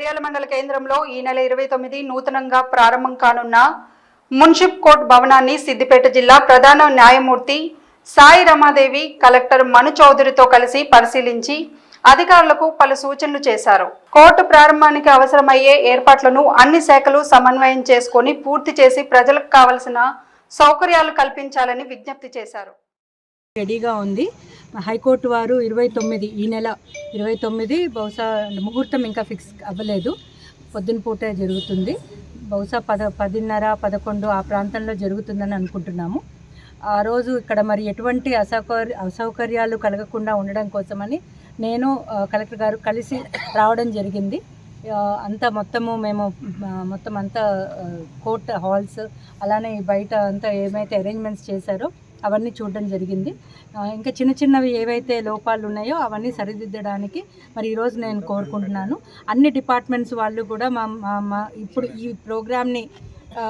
జిల్లా మండల కేంద్రంలో ఈ నెల ఇరవై తొమ్మిది నూతనంగా ప్రారంభం కానున్న మున్సిప్ కోర్టు భవనాన్ని సిద్దిపేట జిల్లా ప్రధాన న్యాయమూర్తి సాయి రమాదేవి కలెక్టర్ మను చౌదరితో కలిసి పరిశీలించి అధికారులకు పలు సూచనలు చేశారు. కోర్టు ప్రారంభానికి అవసరమయ్యే ఏర్పాట్లను అన్ని శాఖలు సమన్వయం చేసుకొని పూర్తి చేసి ప్రజలకు కావలసిన సౌకర్యాలు కల్పించాలని విజ్ఞప్తి చేశారు. రెడీగా ఉంది. హైకోర్టు వారు ఇరవై తొమ్మిది ఈ నెల ఇరవై తొమ్మిది బహుశా ముహూర్తం ఇంకా ఫిక్స్ అవ్వలేదు. పొద్దున పూటే జరుగుతుంది. బహుశా పద పదిన్నర పదకొండు ఆ ప్రాంతంలో జరుగుతుందని అనుకుంటున్నాము. ఆ రోజు ఇక్కడ మరి ఎటువంటి అసౌకర్య అసౌకర్యాలు కలగకుండా ఉండడం కోసమని నేను కలెక్టర్ గారు కలిసి రావడం జరిగింది. అంతా మొత్తము మేము మొత్తం అంతా కోర్ట్ హాల్స్ అలానే బయట అంతా ఏమైతే అరేంజ్మెంట్స్ చేశారో అవన్నీ చూడడం జరిగింది. ఇంకా చిన్న చిన్నవి ఏవైతే లోపాలు ఉన్నాయో అవన్నీ సరిదిద్దడానికి మరి ఈరోజు నేను కోరుకుంటున్నాను. అన్ని డిపార్ట్మెంట్స్ వాళ్ళు కూడా మా మా- ఇప్పుడు ఈ ప్రోగ్రామ్ని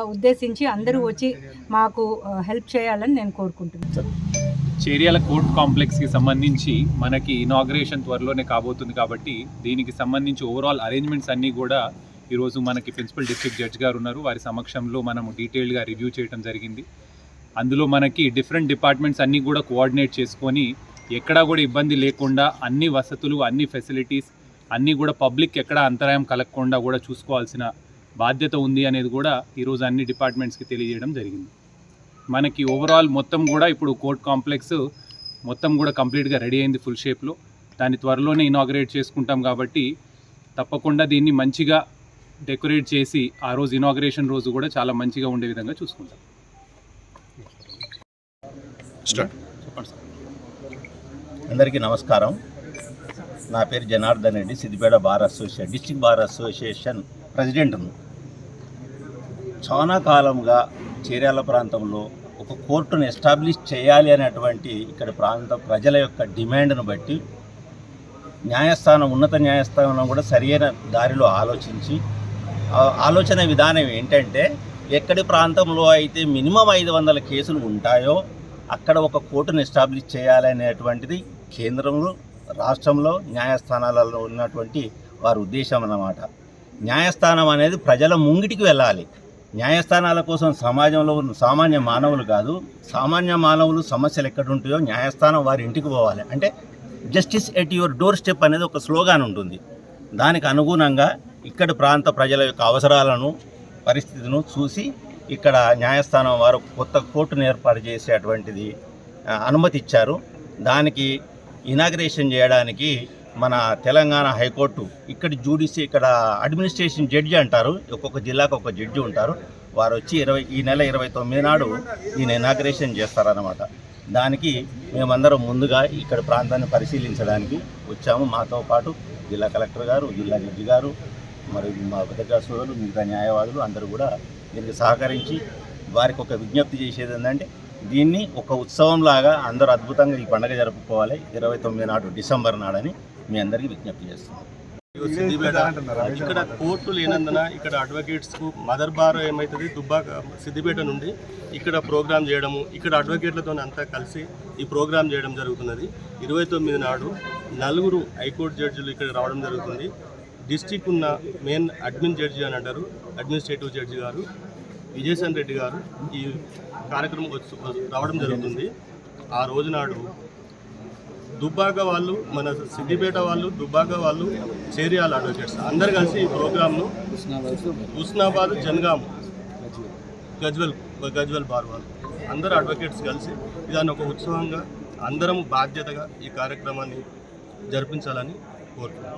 ఉద్దేశించి అందరూ వచ్చి మాకు హెల్ప్ చేయాలని నేను కోరుకుంటున్నాను. చేరియాల కోర్ట్ కాంప్లెక్స్కి సంబంధించి మనకి ఇనాగ్రేషన్ త్వరలోనే కాబోతుంది కాబట్టి దీనికి సంబంధించి ఓవరాల్ అరేంజ్మెంట్స్ అన్నీ కూడా ఈరోజు మనకి ప్రిన్సిపల్ డిస్ట్రిక్ట్ జడ్జ్ గారు ఉన్నారు. వారి సమక్షంలో మనము డీటెయిల్గా రివ్యూ చేయడం జరిగింది. అందులో మనకి డిఫరెంట్ డిపార్ట్మెంట్స్ అన్నీ కూడా కోఆర్డినేట్ చేసుకొని ఎక్కడా కూడా ఇబ్బంది లేకుండా అన్ని వసతులు అన్ని ఫెసిలిటీస్ అన్నీ కూడా పబ్లిక్ ఎక్కడ అంతరాయం కలగకుండా కూడా చూసుకోవాల్సిన బాధ్యత ఉంది అనేది కూడా ఈరోజు అన్ని డిపార్ట్మెంట్స్కి తెలియజేయడం జరిగింది. మనకి ఓవరాల్ మొత్తం కూడా ఇప్పుడు కోర్ట్ కాంప్లెక్స్ మొత్తం కూడా కంప్లీట్గా రెడీ అయింది ఫుల్ షేప్లో దాన్ని త్వరలోనే ఇనాగ్రేట్ చేసుకుంటాం కాబట్టి తప్పకుండా దీన్ని మంచిగా డెకరేట్ చేసి ఆ రోజు ఇనాగ్రేషన్ రోజు కూడా చాలా మంచిగా ఉండే విధంగా చూసుకుంటాం. స్టార్ట్ చెప్పండి సార్. అందరికీ నమస్కారం. నా పేరు Janardhan Reddy Siddipet bar association district bar association ప్రెసిడెంట్ను చాలా కాలంగా చేర్యాల ప్రాంతంలో ఒక కోర్టును ఎస్టాబ్లిష్ చేయాలి అనేటువంటి ఇక్కడ ప్రాంత ప్రజల యొక్క డిమాండ్ను బట్టి న్యాయస్థానం ఉన్నత న్యాయస్థానం కూడా సరియైన దారిలో ఆలోచించి ఆలోచన విధానం ఏంటంటే ఎక్కడి ప్రాంతంలో అయితే మినిమం ఐదు వందల కేసులు ఉంటాయో అక్కడ ఒక కోర్టును ఎస్టాబ్లిష్ చేయాలనేటువంటిది కేంద్రంలో రాష్ట్రంలో న్యాయస్థానాలలో ఉన్నటువంటి వారి ఉద్దేశం అన్నమాట. న్యాయస్థానం అనేది ప్రజల ముంగిటికి వెళ్ళాలి. న్యాయస్థానాల కోసం సమాజంలో ఉన్న సామాన్య మానవులు కాదు సామాన్య మానవులు సమస్యలు ఎక్కడుంటాయో న్యాయస్థానం వారి ఇంటికి పోవాలి. అంటే justice at your door step అనేది ఒక స్లోగాన్ ఉంటుంది. దానికి అనుగుణంగా ఇక్కడ ప్రాంత ప్రజల యొక్క అవసరాలను పరిస్థితిను చూసి ఇక్కడ న్యాయస్థానం వారు కొత్త కోర్టును ఏర్పాటు చేసేటువంటిది అనుమతి ఇచ్చారు. దానికి ఇనాగ్రేషన్ చేయడానికి మన తెలంగాణ హైకోర్టు ఇక్కడ జూడిసి ఇక్కడ అడ్మినిస్ట్రేషన్ జడ్జి అంటారు. ఒక్కొక్క జిల్లాకు ఒక జడ్జి ఉంటారు. వారు వచ్చి ఇరవై ఈ నెల ఇరవై తొమ్మిది నాడు ఈయన ఇనాగ్రేషన్ చేస్తారన్నమాట. దానికి మేమందరం ముందుగా ఇక్కడ ప్రాంతాన్ని పరిశీలించడానికి వచ్చాము. మాతో పాటు జిల్లా కలెక్టర్ గారు జిల్లా జడ్జి గారు మరి మా భద్రతా సోదరులు మిగతా న్యాయవాదులు అందరూ కూడా దీనికి సహకరించి వారికి ఒక విజ్ఞప్తి చేసేది ఏంటంటే దీన్ని ఒక ఉత్సవంలాగా అందరూ అద్భుతంగా ఈ పండుగ జరుపుకోవాలి. ఇరవై తొమ్మిది నాడు డిసెంబర్ నాడని మీ అందరికీ విజ్ఞప్తి చేస్తున్నాం. ఇక్కడ కోర్టు లేనందున ఇక్కడ అడ్వకేట్స్కు మదర్ బార్ ఏమవుతుంది దుబ్బాక సిద్దిపేట నుండి ఇక్కడ ప్రోగ్రామ్ చేయడము ఇక్కడ అడ్వకేట్లతో అంతా కలిసి ఈ ప్రోగ్రామ్ చేయడం జరుగుతున్నది. ఇరవై తొమ్మిది నాడు నలుగురు హైకోర్టు జడ్జిలు ఇక్కడ రావడం జరుగుతుంది. డిస్టిక్ ఉన్న మెయిన్ అడ్మిన్ జడ్జి అని అంటారు అడ్మినిస్ట్రేటివ్ జడ్జి గారు విజయసాన్ రెడ్డి గారు ఈ కార్యక్రమం వచ్చి- రావడం జరుగుతుంది. ఆ రోజు నాడు దుబ్బాక వాళ్ళు మన సిద్దిపేట వాళ్ళు దుబ్బాక వాళ్ళు చేరియాల అడ్వకేట్స్ అందరు కలిసి ఈ ప్రోగ్రామ్ను హుస్నాబాద్ జనగాం గజ్వెల్ గజ్వెల్ బార్ వాళ్ళు. అందరు అడ్వకేట్స్ కలిసి దాన్ని ఒక ఉత్సవంగా అందరం బాధ్యతగా ఈ కార్యక్రమాన్ని జరిపించాలని కోరుతున్నాం.